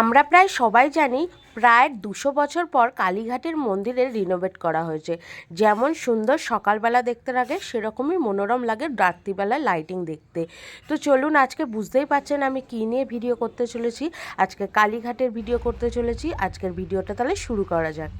আমরা প্রায় সবাই জানি প্রায় দুশো বছর পর কালীঘাটের মন্দিরের রিনোভেট করা হয়েছে। যেমন সুন্দর সকালবেলা দেখতে লাগে, সেরকমই মনোরম লাগে রাত্রিবেলা লাইটিং দেখতে। তো চলুন, আজকে বুঝতেই পারছেন আমি কী নিয়ে ভিডিও করতে চলেছি। আজকে কালীঘাটের ভিডিও করতে চলেছি। আজকের ভিডিওটা তাহলে শুরু করা যাক।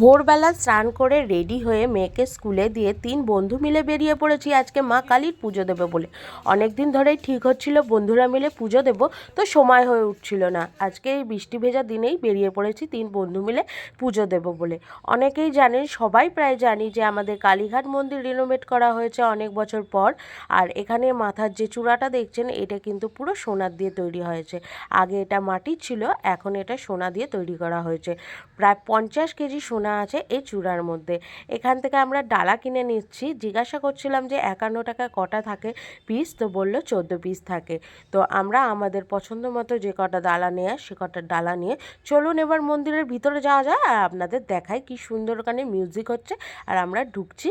ভোরবেলা স্নান করে রেডি হয়ে মেয়েকে স্কুলে দিয়ে তিন বন্ধু মিলে বেরিয়ে পড়েছি। আজকে মা কালীর পুজো দেবে বলে। অনেক দিন ধরেই ঠিক হচ্ছিল, বন্ধুরা মিলে পুজো দেব, তো সময় হয়ে উঠছিল না। আজকে এই বৃষ্টি ভেজা দিনেই বেরিয়ে পড়েছি, তিন বন্ধু মিলে পুজো দেব বলে। অনেকেই জানেন, সবাই প্রায় জানি যে আমাদের কালীঘাট মন্দির রিনোভেট করা হয়েছে অনেক বছর পর। আর এখানে মাথার যে চূড়াটা দেখছেন, এটা কিন্তু পুরো সোনার দিয়ে তৈরি হয়েছে। আগে এটা মাটির ছিল, এখন এটা সোনা দিয়ে তৈরি করা হয়েছে। প্রায় পঞ্চাশ কেজি সোনা আছে এই চূড়ার মধ্যে। এখান থেকে আমরা ডালা কিনে নিচ্ছি। জিজ্ঞাসা করছিলাম যে একান্ন টাকা কটা থাকে পিস তো বলল চোদ্দ পিস থাকে। তো আমরা আমাদের পছন্দ মতো যে কটা ডালা নেওয়া সে কটা ডালা নিয়ে চলুন এবার মন্দিরের ভিতরে যাওয়া যায় আর আপনাদের দেখাই কি সুন্দর ওখানে মিউজিক হচ্ছে। আর আমরা ঢুকছি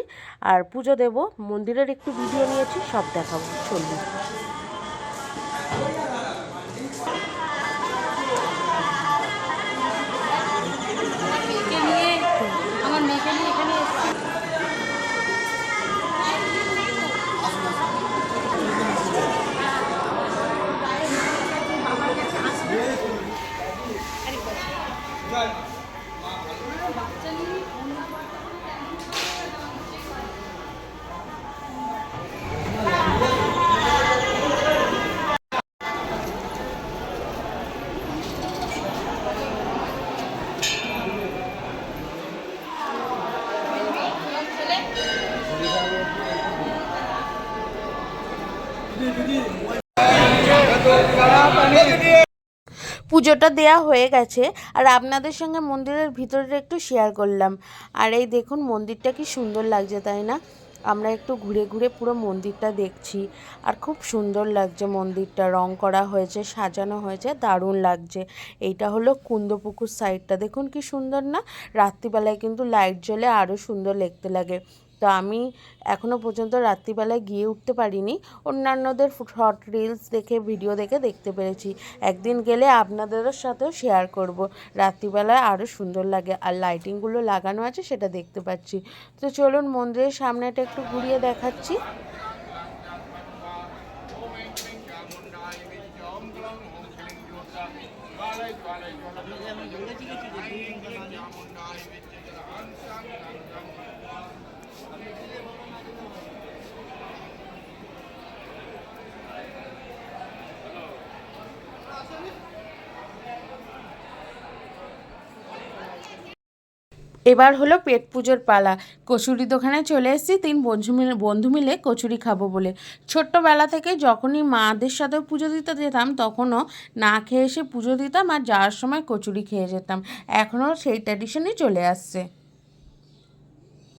আর পুজো দেব। মন্দিরের একটু ভিডিও নিয়েছি, সব দেখাবো। চলুন। পুজোটা দেয়া হয়ে গেছে, আর আপনাদের সঙ্গে মন্দিরের ভিতরটা একটু শেয়ার করলাম। আর এই দেখুন, মন্দিরটা কি সুন্দর লাগছে, তাই না? আমরা একটু ঘুরে ঘুরে পুরো মন্দিরটা দেখছি, আর খুব সুন্দর লাগছে মন্দিরটা। রং করা হয়েছে, সাজানো হয়েছে, দারুণ লাগছে। এইটা হলো কুন্দপুকুর সাইডটা দেখুন কি সুন্দর না? রাত্রিবেলায় কিন্তু লাইট জ্বলে আরও সুন্দর দেখতে লাগে। তো আমি এখনও পর্যন্ত রাত্রিবেলায় গিয়ে উঠতে পারিনি। অন্যান্যদের শর্ট রিলস দেখে ভিডিও দেখে দেখতে পেরেছি। একদিন গেলে আপনাদের সাথেও শেয়ার করব। রাত্রিবেলায় আরও সুন্দর লাগে আর লাইটিংগুলো লাগানো আছে সেটা দেখতে পাচ্ছি। তো চলুন মন্দিরের সামনেটা একটু ঘুরিয়ে দেখাচ্ছি। এবার হলো পেট পুজোর পালা। কচুরি দোকানে চলে এসেছি, তিন বন্ধু মিলে বন্ধু মিলে কচুরি খাব বলে। ছোট্টবেলা থেকে যখনই মাদের সাথে পুজো দিতে যেতাম, তখনও না খেয়ে এসে পুজো দিতাম আর যাওয়ার সময় কচুরি খেয়ে যেতাম। এখনও সেই ট্র্যাডিশনই চলে আসছে।